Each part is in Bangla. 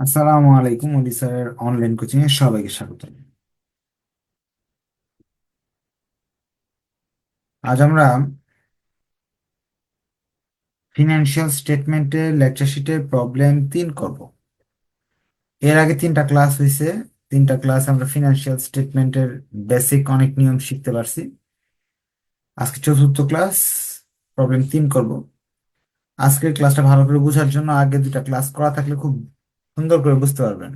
আসসালামু আলাইকুম মোদি স্যারের অনলাইন কোচিং এ সবাইকে স্বাগত। আজ আমরা ফিনান্সিয়াল স্টেটমেন্টের লেকচার শিটের প্রবলেম তিন করব। এর আগে তিনটা ক্লাস হয়েছে তিনটা ক্লাস আমরা ফিনান্সিয়াল স্টেটমেন্টের বেসিক অনেক নিয়ম শিখতে পারছি। আজকে চতুর্থ ক্লাস প্রবলেম তিন করব। আজকের ক্লাসটা ভালো করে বোঝার জন্য আগে দুটা ক্লাস করা থাকলে খুব সুন্দর করে বুঝতে পারবেন।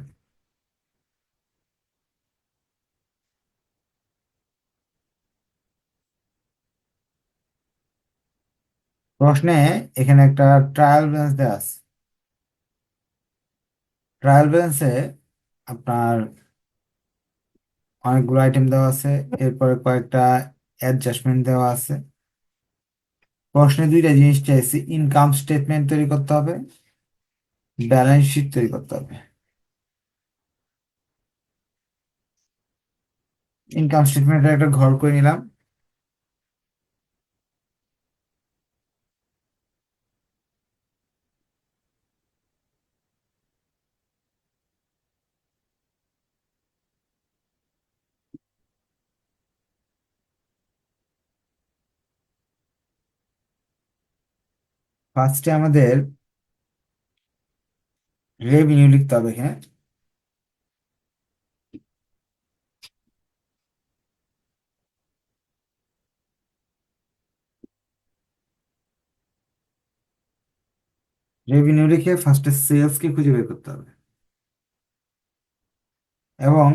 প্রশ্নে এখানে একটা ট্রায়াল ব্যালেন্স দেওয়া আছে। ট্রায়াল ব্যালেন্সে আপনার অনেকগুলো আইটেম দেওয়া আছে, এরপরে কয়েকটা অ্যাডজাস্টমেন্ট দেওয়া আছে। প্রশ্নে দুইটা জিনিস চাইছি ইনকাম স্টেটমেন্ট তৈরি করতে হবে। ব্যালেন্স শিট তৈরি করতে হবে। ইনকাম স্টেটমেন্টের একটা ঘর করে নিলাম। ফার্স্টে আমাদের রেভিনিউ লিখতে হবে এখানে। রেভিনিউ লিখে ফার্স্টে সেলস কে খুঁজে বের করতে হবে। এবং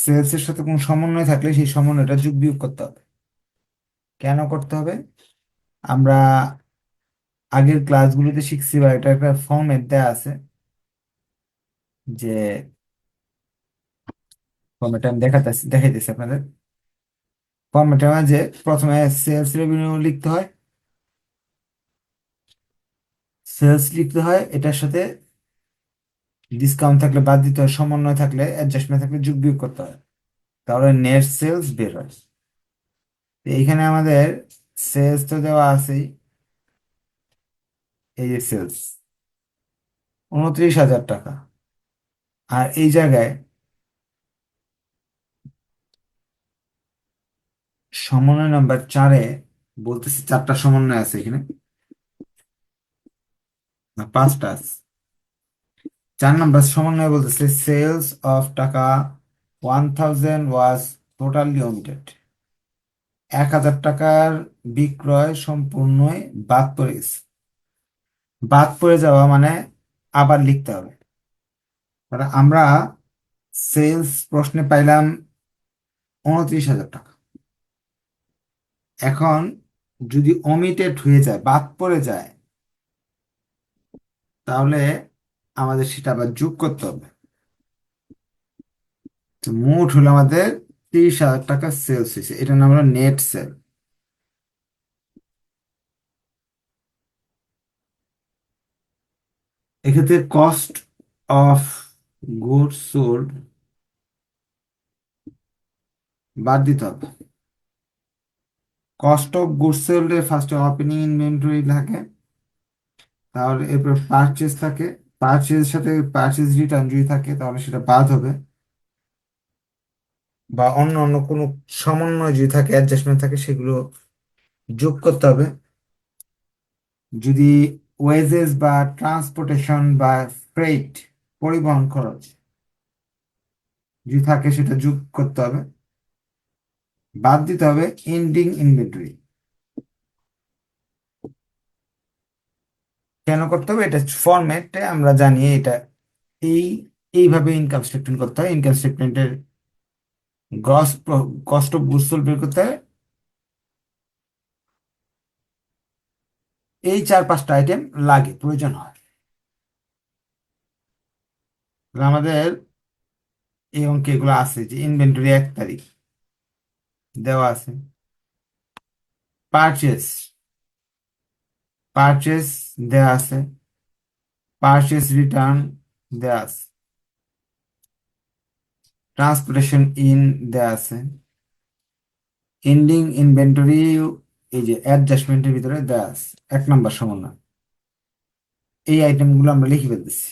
সেলস এর সাথে কোনো সমন্বয় থাকলে সেই সমন্বয়টা যোগ বিয়োগ করতে হবে। কেন করতে হবে? আমরা আগের ক্লাসগুলোতে শিখছি বা এটা একটা ফর্মেট দেওয়া আছে। যে ফর্মেটটা আমি দেখাতেছি, দেখাইতেছি আপনাদের। ফর্মেটের মাঝে প্রথমে সেলস রেভিনিউ লিখতে হয়। সেলস লিখতে হয়, এটার সাথে ডিসকাউন্ট থাকলে বাদ দিতে হয়, সমন্বয় থাকলে অ্যাডজাস্টমেন্ট থাকলে যোগ বিয়োগ করতে হয়। তাহলে নেট সেলস বের হয়। এইখানে আমাদের সেলস তো দেওয়া আছেই। এই যে সেলস উনত্রিশ হাজার টাকা। আর এই জায়গায় সমন্বয় নাম্বার চারে বলতেছি চারটা সমন্বয় আছে এখানে। পাঁচটা চার নাম্বার সমন্বয় বলতেছে সেলস অফ টাকা one thousand was totally omitted এক হাজার টাকার বিক্রয় সম্পূর্ণই বাদ পড়ে গেছে। বাদ পড়ে যাওয়া মানে আবার লিখতে হবে। আমরা সেলস প্রশ্নে পাইলাম উনত্রিশ হাজার টাকা। এখন যদি অমিটেড হয়ে যায়, বাদ পড়ে যায়, তাহলে আমাদের সেটা আবার যোগ করতে হবে। তো মোট হলো আমাদের তিরিশ হাজার টাকা সেলস হয়েছে। এটার নাম হলো নেট সেল এক্ষেত্রে কস্ট অফ গুডস সোল্ড বাদ দিতে হবে। কস্ট অফ গুডস সোল্ড এর ফার্স্টে ওপেনিং ইনভেন্টরি থাকে। তাহলে এরপর পারচেজ থাকে। পারচেজ সাথে পারচেজ রিটার্ন যদি থাকে, তাহলে সেটা বাদ হবে। বা অন্য অন্য কোনো সমন্বয় যদি থাকে অ্যাডজাস্টমেন্ট থাকে, সেগুলো যোগ করতে হবে। যদি ওয়েজেস বা ট্রান্সপোর্টেশন বা ফ্রেট পরিবহন খরচ। যদি থাকে সেটা যোগ করতে হবে। বাদ দিতে হবে এন্ডিং ইনভেন্টরি কেন করতে হবে? এটা ফরম্যাটে আমরা জানি এটা এই, এইভাবে ইনকাম স্টেটমেন্ট করতে হয় ইনকাম স্টেটমেন্টের gross cost of goods sold বের করতে হয় এই চার পাঁচটা আইটেম লাগে, প্রয়োজন হয়। আমাদের এই অঙ্কে এগুলো আছে যে ইনভেন্টরি এক তারিখ দেওয়া আছে। পারচেস পারচেস দেওয়া আছে। পারচেস রিটার্ন দেওয়া আছে। ট্রান্সপোর্টেশন ইন দেওয়া আছে। এন্ডিং ইনভেন্টরি এই যে অ্যাডজাস্টমেন্টের ভিতরে দেওয়া আছে। এক নম্বর সমন্বয়। এই আইটেমগুলো আমরা লিখে ফেলতেছি।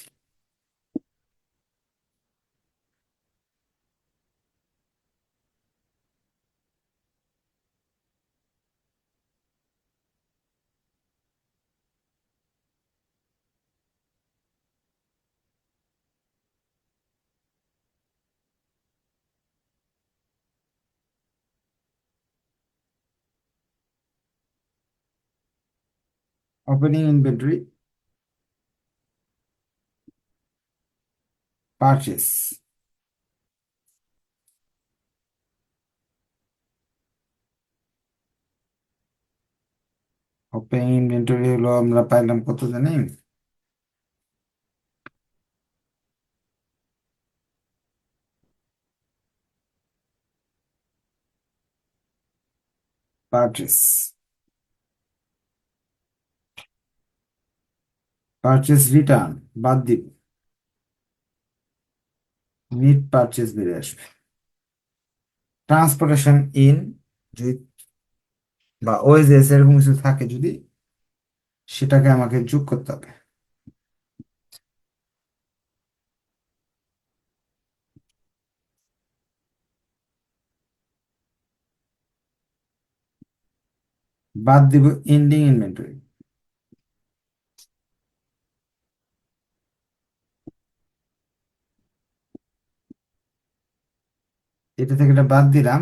Opening inventory purchase opening inventory হলো আমরা পাইলাম কত জানি পারচেস পারচেস রিটার্ন বাদ দিব। নিট পারচেস বেরিয়ে আসবে। ট্রান্সপোর্টেশন ইন যদি বা ওএজএস এরকম কিছু থাকে যদি, সেটাকে আমাকে যোগ করতে হবে। বাদ দিব এন্ডিং ইনভেন্টরি এটা থেকে এটা বাদ দিলাম।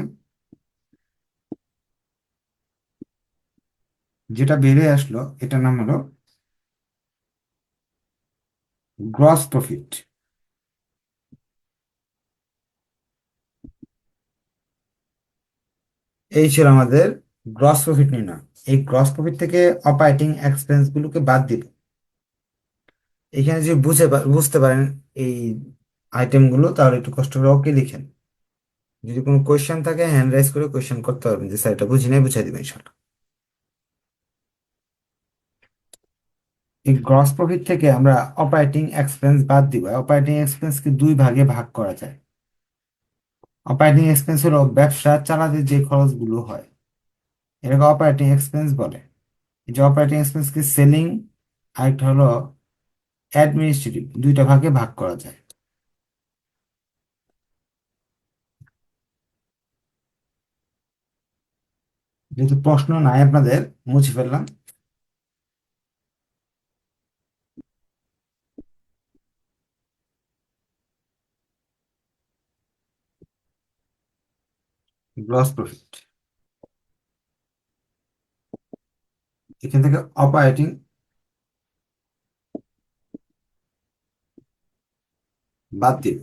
যেটা বেড়ে আসলো, এটার নাম হলো গ্রস প্রফিট এই ছিল আমাদের গ্রস প্রফিট নির্ণয়। এই গ্রস প্রফিট থেকে অপারেটিং এক্সপেন্স গুলোকে বাদ দিব এখানে যদি বুঝে বুঝতে পারেন এই আইটেমগুলো, তাহলে একটু কষ্ট করে ওকে লিখেন। যদি কোনো কোয়েশ্চেন থাকে হ্যান্ড রাইজ করে কোয়েশ্চেন করতে পারবেন যে স্যার এটা বুঝি নাই, বুঝাই দিবেন ইনশাল্লাহ এই গ্রস প্রফিট থেকে আমরা অপারেটিং এক্সপেন্স বাদ দিব। অপারেটিং এক্সপেন্স এক্সপেন্সকে দুই ভাগে ভাগ করা যায়। অপারেটিং এক্সপেন্স হলো ব্যবসা চালাতে যে খরচগুলো হয়। এটাকে অপারেটিং এক্সপেন্স বলে। যে অপারেটিং এক্সপেন্স এক্সপেন্সকে সেলিং আরেকটা হলো অ্যাডমিনিস্ট্রেটিভ দুইটা ভাগে ভাগ করা যায়। যেহেতু প্রশ্ন নাই আপনাদের, মুছে ফেললাম। গ্রস প্রফিট এখান থেকে অপারেটিং বাদ দিব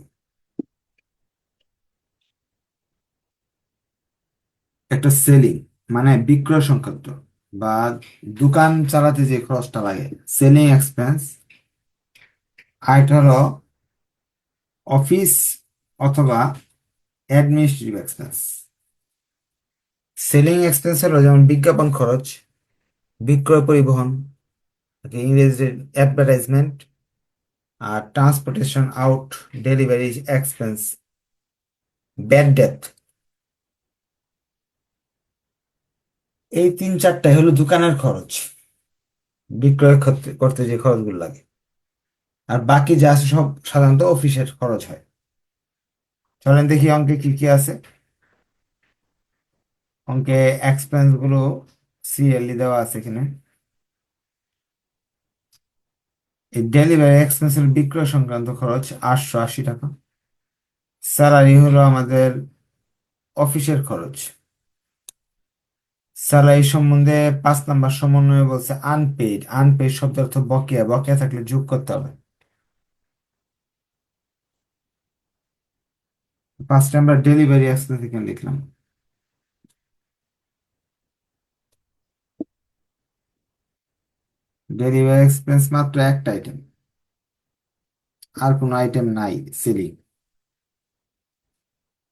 একটা সেলিং মানে বিক্রয় সংক্রান্ত বা দোকান চালাতে যে খরচটা লাগে সেলিং এক্সপেন্স আরেকটা হলো অফিস অথবা অ্যাডমিনিস্ট্রেটিভ এক্সপেন্স সেলিং এক্সপেন্স হলো যেমন বিজ্ঞাপন খরচ, বিক্রয় পরিবহন ইংরেজিতে অ্যাডভার্টাইজমেন্ট আর transportation out delivery expense bad debt এই তিন চারটাই হলো দোকানের খরচ, বিক্রয় করতে যে খরচগুলো লাগে। আর বাকি যা আছে সব সাধারণত অফিসের খরচ হয়। চলেন দেখি অঙ্কে কি কি আছে। অঙ্কে এক্সপেন্সগুলো সিএলই দেওয়া আছে এখানে। এই ডেলিভারি এক্সপেন্সের বিক্রয় সংক্রান্ত খরচ আটশো আশি টাকা। স্যালারি হলো আমাদের অফিসের খরচ। স্যালারি সম্বন্ধে পাঁচ নাম্বার সমন্বয়ে বলছে আনপেইড আনপেইড শব্দের অর্থ বকেয়া। বকেয়া থাকলে যোগ করতে হবে। পাঁচটা আমরা ডেলিভারি এক্সপেন্স এখানে লিখলাম। ডেলিভারি এক্সপেন্স মাত্র একটা আইটেম আর কোনো আইটেম নাই সেলিং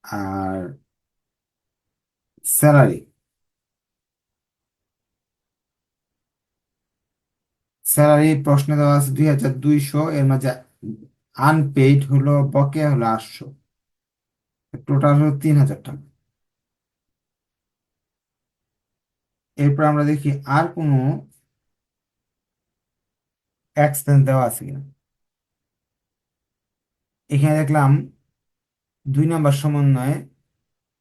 আর স্যালারি স্যালারি প্রশ্নে দেওয়া আছে দুই হাজার দুইশো, এর মাঝে আনপেইড হলো, বকেয়া হলো আটশো। টোটাল হলো তিন হাজার টাকা। এরপর আমরা দেখি আর কোনো এক্সপেন্স দেওয়া আছে কিনা। এখানে দেখলাম দুই নম্বর সমন্বয়ে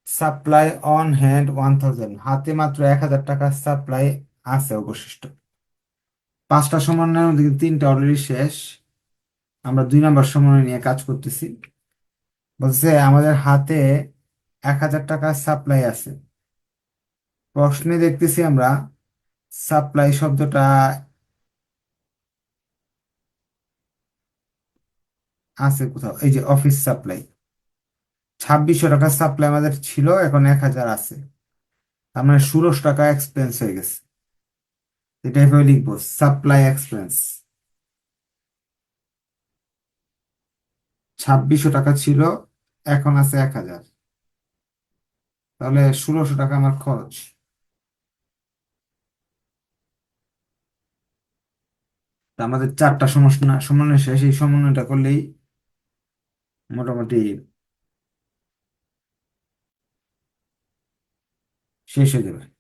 supply on hand one thousand হাতে মাত্র এক হাজার টাকার সাপ্লাই আছে অবশিষ্ট। পাঁচটা সমন্বয়ের মধ্যে তিনটা অলরেডি শেষ। আমরা দুই নাম্বার সমন্বয় নিয়ে কাজ করতেছি। বলছে, আমাদের হাতে এক হাজার টাকা সাপ্লাই আছে। প্রশ্নে দেখতেছি আমরা সাপ্লাই শব্দটা আছে কোথাও, এই যে অফিস সাপ্লাই ছাব্বিশশো টাকা সাপ্লাই আমাদের ছিল, এখন এক হাজার আছে। তার মানে ষোলোশো টাকা এক্সপেন্স হয়ে গেছে। এটা এভাবে লিখব সাপ্লাই এক্সপেন্স ছাব্বিশশো টাকা ছিল, এখন আছে এক হাজার। তাহলে ষোলোশো টাকা আমার খরচ। আমাদের চারটা সমস্যা, সমন্বয় শেষ। এই সমন্বয়টা করলেই মোটামুটি শেষ হয়ে যাবে।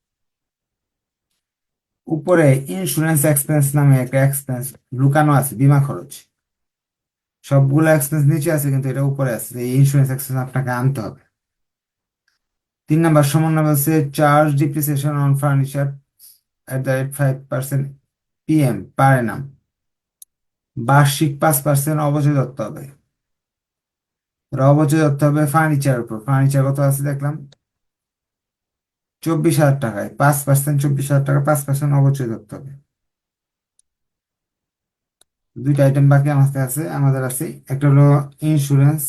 উপরে ইন্স্যুরেন্স এক্সপেন্স নামে একটা এক্সপেন্স লুকানো আছে, বিমা খরচ। সবগুলো এক্সপেন্স নিচে আছে, কিন্তু এটা উপরে আছে এই ইন্স্যুরেন্স এক্সপেন্স আপনাকে আনতে হবে। তিন নাম্বার, সমন্বয় বলছে charge depreciation on furniture at the rate five percent PM per annum বার্ষিক পাঁচ পার্সেন্ট অবচয় ধরতে হবে। অবচয় ধরতে হবে ফার্নিচার উপর। ফার্নিচার কত আছে দেখলাম? চব্বিশ হাজার টাকায়। পাঁচ পার্সেন্ট চব্বিশ হাজার টাকা, পাঁচ পার্সেন্ট অবচয় ধরতে হবে। দুইটা আইটেম বাকি আমাদের আছে আমাদের আছে। একটা হলো ইন্স্যুরেন্স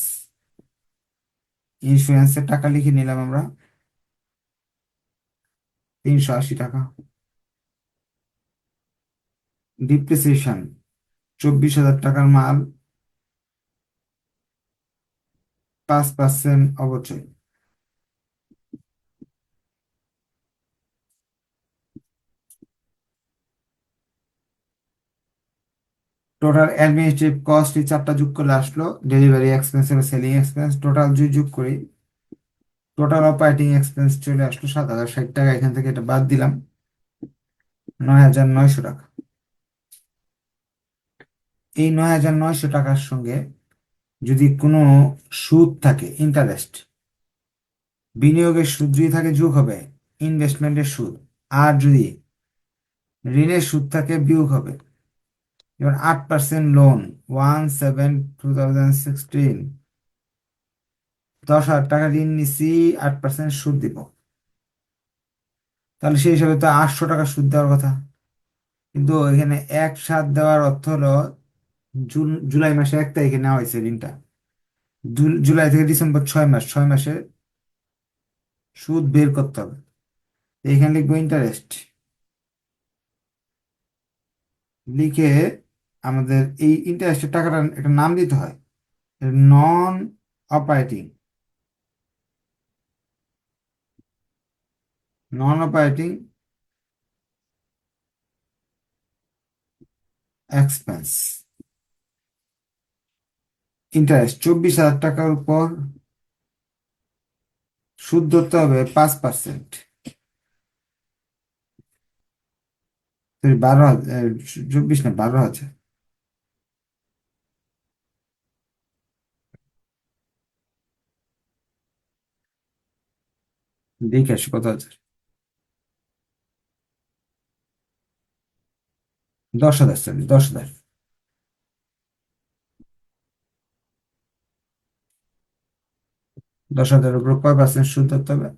ইন্স্যুরেন্সের টাকা লিখে নিলাম আমরা। তিনশো আশি টাকা। ডিপ্রিসিয়েশন চব্বিশ হাজার টাকার মাল। পাঁচ পার্সেন্ট অবচয়। টোটাল অ্যাডমিনিস্ট্রেটিভ কস্ট এই চারটা যোগ করলে আসলো ডেলিভারি এক্সপেন্স এবং সেলিং এক্সপেন্স টোটাল যদি যোগ করি টোটাল অপারেটিং এক্সপেন্স চলে আসলো সাত হাজার ষাট টাকা, এখান থেকে এটা বাদ দিলাম, নয় হাজার নয়শো টাকা। এই নয় হাজার নয়শো টাকার সঙ্গে যদি কোনো সুদ থাকে ইন্টারেস্ট বিনিয়োগের সুদ যদি থাকে, যোগ হবে ইনভেস্টমেন্টের সুদ। আর যদি ঋণের সুদ থাকে, বিয়োগ হবে। এবার আট percent loan one seven two thousand sixteen দশ হাজার টাকা ঋণ নিছি, আট পার্সেন্ট সুদ দিব। তাহলে সেই হিসাবে তো আটশো টাকা সুদ দেওয়ার কথা। কিন্তু এখানে এক সাত দেওয়ার অর্থ হলো, জুন, জুলাই মাসে এক তারিখে নেওয়া হয়েছে ঋণটা। জুল- জুলাই থেকে ডিসেম্বর ছয় মাস, ছয় মাসে সুদ বের করতে হবে। এখানে লিখব ইন্টারেস্ট লিখে আমাদের এই ইন্টারেস্টের টাকাটা একটা নাম দিতে হয়। Non operating non operating expense interest চব্বিশ হাজার টাকার উপর সুদ ধরতে হবে পাঁচ পার্সেন্ট বারো হাজার, চব্বিশ না, বারো হাজার। দেখে আসি কত হাজার দশ হাজার সরি দশ হাজার। দশ হাজারের উপর কয় পার্সেন্ট সুদ ধরতে হবে?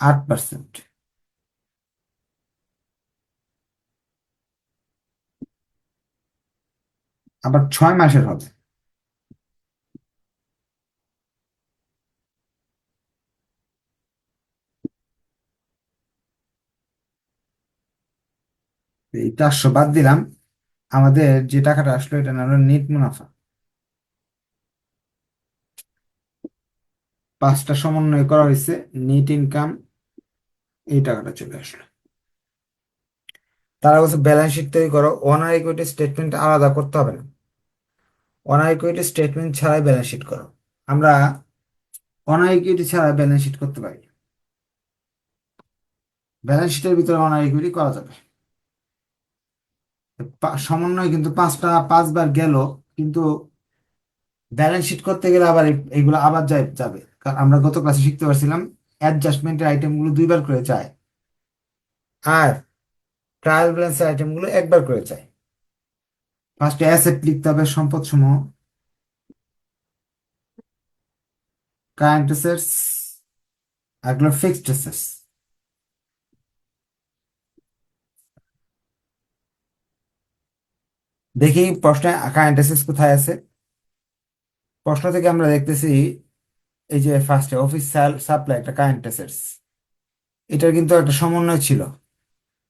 আট পার্সেন্ট আবার ছয় মাসের হবে। এই চারশো বাদ দিলাম। আমাদের যে টাকাটা আসলো, এটা না হলো নেট মুনাফা। পাঁচটা সমন্বয় করা হয়েছে নেট ইনকাম এই টাকাটা চলে আসলো। তারা বলছে ব্যালেন্স শিট তৈরি করো। অনার ইকুইটি স্টেটমেন্ট আলাদা করতে হবে না। অনার ইকুইটি স্টেটমেন্ট ছাড়াই ব্যালেন্স শিট করো। আমরা অনার ইকুইটি ছাড়া ব্যালেন্স শিট করতে পারি। ব্যালেন্স শিটের ভিতরে অনার ইকুইটি করা যাবে। সমন্বয় কিন্তু পাঁচটা, পাঁচবার গেল, কিন্তু ব্যালেন্স শিট করতে গেলে আবার এগুলো আবার যাই যাবে। কারণ আমরা গত ক্লাসে শিখতে পারছিলাম অ্যাডজাস্টমেন্টের আইটেমগুলো দুইবার করে চায়। আর ট্রায়াল ব্যালেন্সের আইটেমগুলো একবার করে চায়। ফার্স্টে অ্যাসেট লিখতে হবে সম্পদ সমূহ। কারেন্ট অ্যাসেটস আর ফিক্সড অ্যাসেটস দেখি প্রশ্নে কারেন্ট অ্যাসেস কোথায় আছে। প্রশ্ন থেকে আমরা দেখতেছি এই যে ফার্স্টে অফিস সাপ্লাই একটা কারেন্ট অ্যাসেটস এটার কিন্তু একটা সমন্বয় ছিল।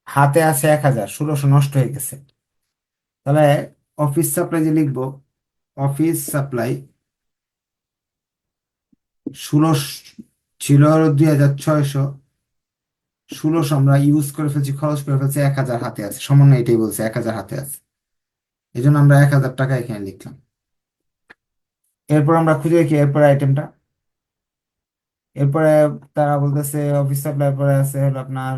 হাতে আছে এক হাজার, ষোলোশো নষ্ট হয়ে গেছে। তাহলে অফিস সাপ্লাই যে লিখব অফিস সাপ্লাই ষোলোশো, ছিল দুই হাজার ছয়শো। ষোলোশো আমরা ইউজ করে ফেলছি, খরচ করে ফেলছি, এক হাজার হাতে আছে। সমন্বয় এটাই বলছে, এক হাজার হাতে আছে। এই জন্য আমরা এক হাজার টাকা এখানে লিখলাম। এরপর আমরা খুঁজে দেখি এরপর আইটেমটা এরপরে তারা বলতেছে অফিস সাপ্লাই পরে আছে হলো আপনার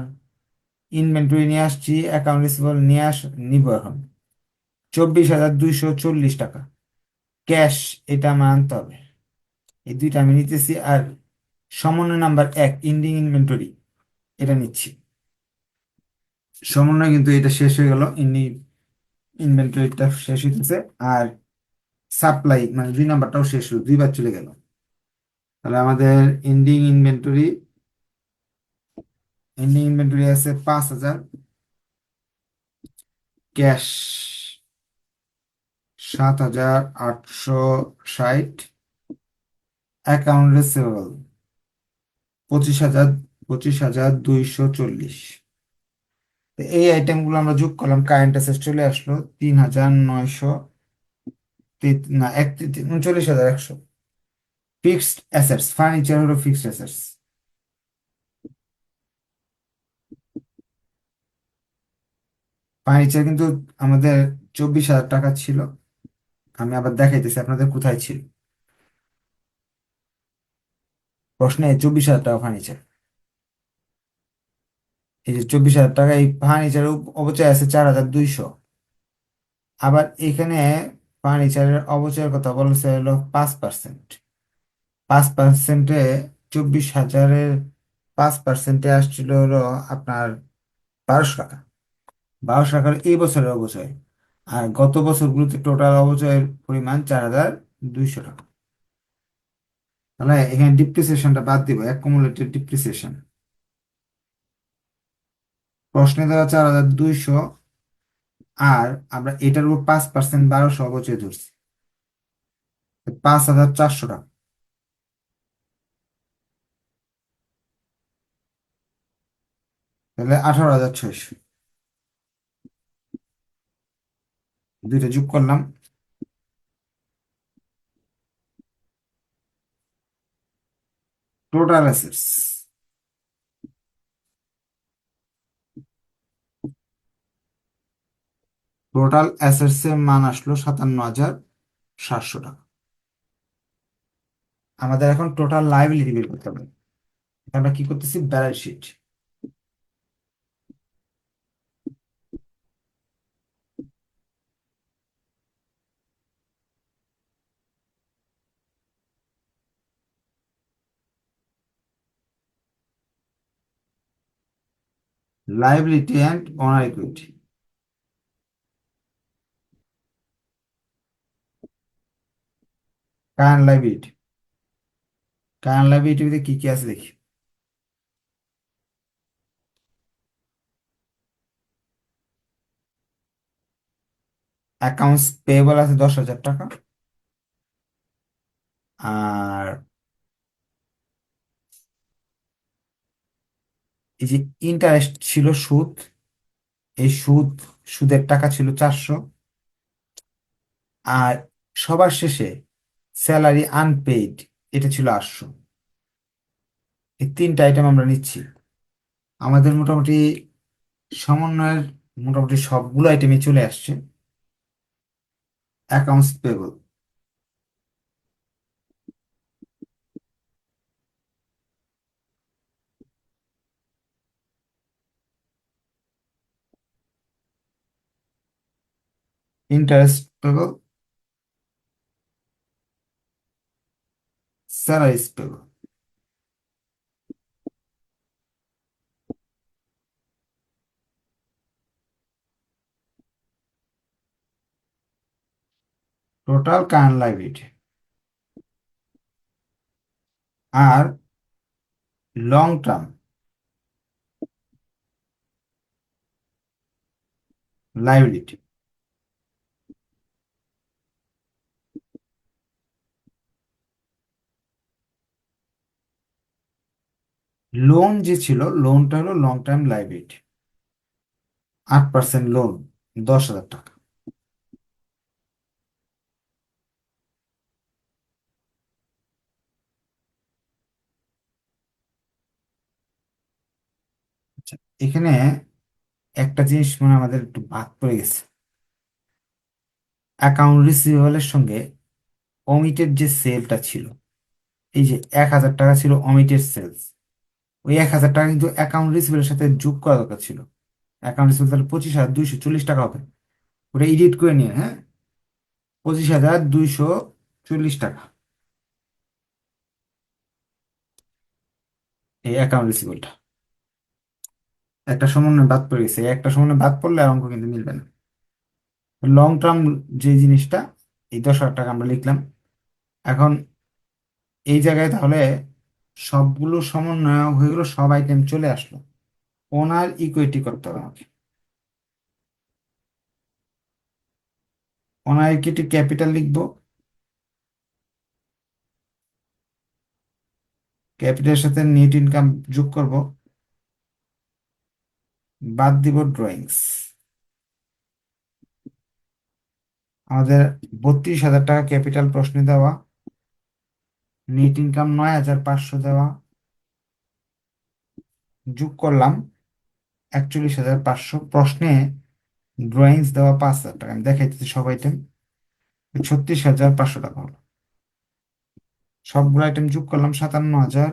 ইনভেন্টরি নিয়ে আসছি অ্যাকাউন্ট রিসিভেবল নিয়ে আস, নিব এখন। চব্বিশ হাজার দুইশো চল্লিশ টাকা। ক্যাশ এটা আমার আনতে হবে। এই দুইটা আমি নিতেছি আর সমন্বয় নাম্বার এক ইন্ডিং ইনভেন্টরি এটা নিচ্ছি। সমন্বয় কিন্তু এটা শেষ হয়ে গেল ইন্ডিং ইনভেন্টরিটা শেষ হইতেছে আর সাপ্লাই মানে দুই নাম্বারটাও শেষ হলো, দুইবার চলে গেল। তাহলে আমাদের এন্ডিং ইনভেন্টরি এন্ডিং ইনভেন্টরি আছে পাঁচ হাজার। ক্যাশ সাত হাজার আটশো ষাট। অ্যাকাউন্ট রিসিভেবল পঁচিশ হাজার পঁচিশ হাজার দুইশো চল্লিশ। এই আইটেমগুলো আমরা যোগ করলাম কারেন্ট অ্যাসেট চলে আসলো তিন হাজার নয়শো না, এক, উনচল্লিশ হাজার একশো। ফিক্সড অ্যাসেটস ফার্নিচার হলো ফিক্সড অ্যাসেটস ফার্নিচার কিন্তু আমাদের চব্বিশ হাজার টাকা ছিল। আমি আবার দেখাইতেছি আপনাদের কোথায় ছিল। প্রশ্নে চব্বিশ হাজার টাকা ফার্নিচার এই যে চব্বিশ হাজার টাকা, এই ফার্নিচারের অবচয় আছে চার হাজার দুইশো। আবার এখানে ফার্নিচারের অবচয়ের কথা বলেছে হলো পাঁচ পার্সেন্ট পাঁচ পার্সেন্টে চব্বিশ হাজারের পাঁচ পার্সেন্টে আসছিল হলো আপনার বারোশো টাকা। বারোশো টাকার এই বছরের অবচয় আর গত বছরগুলোতে টোটাল অবচয়ের পরিমাণ চার হাজার দুইশো টাকা। তাহলে এখানে ডিপ্রিসিয়েশনটা বাদ দিব অ্যাকুমুলেটেড ডিপ্রিসিয়েশন প্রশ্নে দেওয়া চার হাজার দুইশো আর আমরা এটার উপর পাঁচ পার্সেন্ট বারোশো অবচয় ধরছি। পাঁচ হাজার চারশো টাকা। তাহলে আঠারো হাজার ছয়শো। দুইটা যোগ করলাম। টোটাল অ্যাসেটস টোটাল অ্যাসেটস এর মান আসলো সাতান্ন হাজার সাতশো টাকা। আমাদের এখন টোটাল লাইবিলিটি বের করতে হবে। আমরা কি করতেছি? Balance sheet liability and owner equity current liability current লাইবিলিটিতে কি কি আছে দেখি। অ্যাকাউন্টস পেয়েবল আছে দশ হাজার টাকা। আর এই যে ইন্টারেস্ট ছিল সুদ, এই সুদ, সুদের টাকা ছিল চারশো। আর সবার শেষে স্যালারি আনপেইড, এটা ছিল আটশো। এই তিনটা আইটেম আমরা নিচ্ছি। আমাদের মোটামুটি সমন্বয়ের মোটামুটি সবগুলো আইটেমই চলে আসছে। Accounts payable interest payable salaries payable total current liability আর লং টার্ম লাইবিলিটি লোন যে ছিল লোনটা হলো লং টার্ম লাইবিলিটি আট পার্সেন্ট লোন দশ হাজার টাকা। আচ্ছা এখানে একটা জিনিস মানে আমাদের একটু বাদ পড়ে গেছে। অ্যাকাউন্ট রিসিভেবলের সঙ্গে অমিটের যে সেলটা ছিল, এই যে এক হাজার টাকা ছিল অমিটের সেলস ওই এক হাজার টাকা কিন্তু অ্যাকাউন্ট রিসিভেবলের সাথে যোগ করা দরকার ছিল। অ্যাকাউন্ট রিসিভেবল তাহলে পঁচিশ হাজার দুইশো চল্লিশ টাকা হবে। ওটা এডিট করে নিয়ে হ্যাঁ? পঁচিশ হাজার দুইশো চল্লিশ টাকা। এই অ্যাকাউন্ট রিসিভেলটা একটা সমন্বয় বাদ পড়ে গেছে। একটা সমন্বয় বাদ পড়লে আর অঙ্ক কিন্তু মিলবে না। লং টার্ম যে জিনিসটা, এই দশ হাজার টাকা আমরা লিখলাম। এখন এই জায়গায় তাহলে সবগুলো সমন্বয় হয়ে গেলো, সব আইটেম চলে আসলো। ওনার ইকুইটি করতে হবে আমাকে। ওনার ইকুইটি ক্যাপিটাল লিখব। ক্যাপিটালের সাথে নেট ইনকাম যোগ করব। বাদ দিব ড্রয়িংস আমাদের বত্রিশ হাজার টাকা ক্যাপিটাল প্রশ্নে দেওয়া। নেট ইনকাম নয় হাজার পাঁচশো দেওয়া। যোগ করলাম একচল্লিশ হাজার পাঁচশো। প্রশ্নে ড্রয়িংস দেওয়া পাঁচ হাজার টাকা। আমি দেখাইতেছি সব আইটেম ছত্রিশ হাজার পাঁচশো টাকা হলো। সবগুলো আইটেম যোগ করলাম সাতান্ন হাজার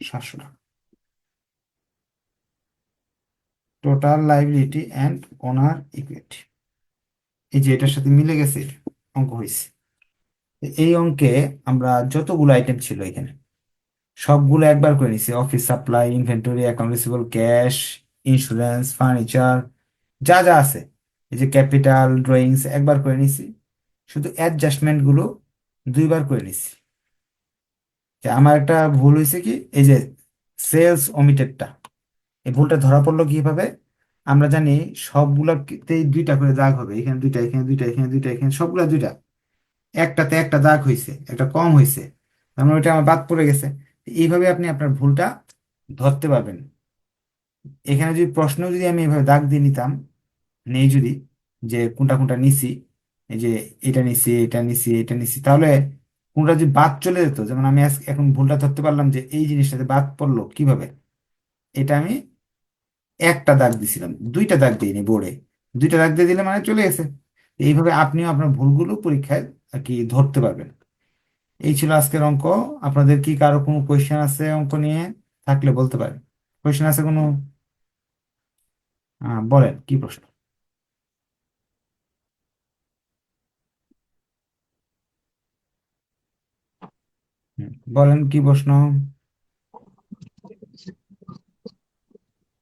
সাতশো টাকা। Total liability and owner equity এই যে এটার সাথে মিলে গেছে অঙ্ক হয়েছে এই অঙ্কে আমরা যতগুলো আইটেম ছিল এখানে, সবগুলো একবার করে নিছি। Office supply inventory account receivable cash insurance furniture যা যা আছে। এই যে ক্যাপিটাল ড্রয়িংস একবার করে নিছি। শুধু অ্যাডজাস্টমেন্টগুলো দুইবার করে নিছি। যে আমার একটা ভুল হয়েছে কি? এই যে সেলস ওমিটেডটা এই ভুলটা ধরা পড়ল কীভাবে? আমরা জানি সবগুলোতেই দুইটা করে দাগ হবে। এখানে দুইটা এখানে দুইটা এখানে দুইটা, এখানে সবগুলা দুইটা। একটাতে একটা দাগ হয়েছে একটা কম হয়েছে তার মানে ওইটা আমার বাদ পড়ে গেছে। এইভাবে আপনি আপনার ভুলটা ধরতে পারবেন। এখানে যদি প্রশ্ন যদি আমি এইভাবে দাগ দিয়ে নিতাম, নেই যদি, যে কোনটা কোনটা নিছি, এই যে এটা নিছি এটা নিছি এটা নিছি, তাহলে কোনটা যদি বাদ চলে যেত, যেমন আমি এখন ভুলটা ধরতে পারলাম যে এই জিনিসটাতে বাদ পড়ল কীভাবে, এটা আমি একটা দাগ দিছিলাম, দুইটা দাগ দিইনি বোর্ডে। দুইটা দাগ দিয়ে দিলে মানে চলে গেছে। এইভাবে আপনিও আপনার ভুলগুলো পরীক্ষায় আর কি ধরতে পারবেন। এই ছিল আজকের অঙ্ক। আপনাদের কি কারও কোনো কোয়েশ্চেন আছে অঙ্ক নিয়ে থাকলে বলতে পারেন। কোয়েশ্চেন আছে কোনো? বলেন কি প্রশ্ন? বলেন কি প্রশ্ন?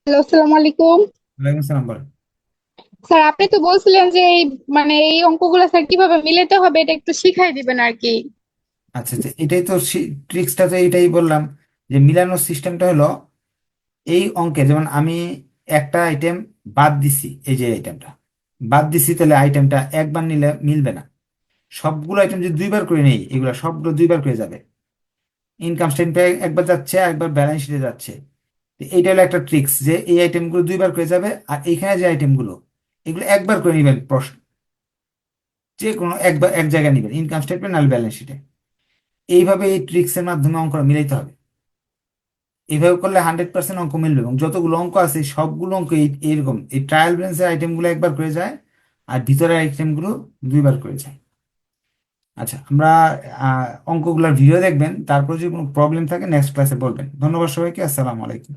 হ্যালো আসসালামু আলাইকুম। ওয়ালাইকুম আসসালাম বলেন। স্যার, আপনি তো বলছিলেন যে এই মানে এই অঙ্কগুলো স্যার কীভাবে মিলাতে হবে, এটা একটু শিখাই দিবেন আর কি। আচ্ছা আচ্ছা এটাই তো ট্রিক্সটা তো এটাই বললাম, যে মিলানোর সিস্টেমটা হলো এই অঙ্কে, যেমন আমি একটা আইটেম বাদ দিছি, এই যে আইটেমটা বাদ দিছি তাহলে আইটেমটা একবার নিলে মিলবে না। সবগুলো আইটেম যদি দুইবার করে নেই, এগুলো সবগুলো দুইবার করে যাবে। ইনকাম স্টেটমেন্টে একবার যাচ্ছে একবার ব্যালেন্স শিটে যাচ্ছে। এইটা হলো একটা ট্রিক্স যে এই আইটেমগুলো দুইবার করে যাবে, আর এইখানে যে আইটেমগুলো এগুলো একবার করে নেবেন প্রশ্ন। যে কোনো একবার, এক জায়গায় নেবেন ইনকাম স্টেটমেন্ট আর ব্যালেন্স শিটে এইভাবে এই ট্রিক্সের মাধ্যমে অঙ্কটা মিলাইতে হবে। এইভাবে করলে হান্ড্রেড পার্সেন্ট অঙ্ক মিলবে এবং যতগুলো অঙ্ক আছে, সবগুলো অঙ্ক এই, এইরকম। এই ট্রায়াল ব্যালেন্সের আইটেমগুলো একবার করে যায় আর ভিতরের আইটেমগুলো দুইবার করে যায়। আচ্ছা আমরা অঙ্কগুলোর ভিডিও দেখবেন, তারপর যদি কোনো প্রবলেম থাকে নেক্সট ক্লাসে বলবেন। ধন্যবাদ সবাইকে, আসসালামু আলাইকুম।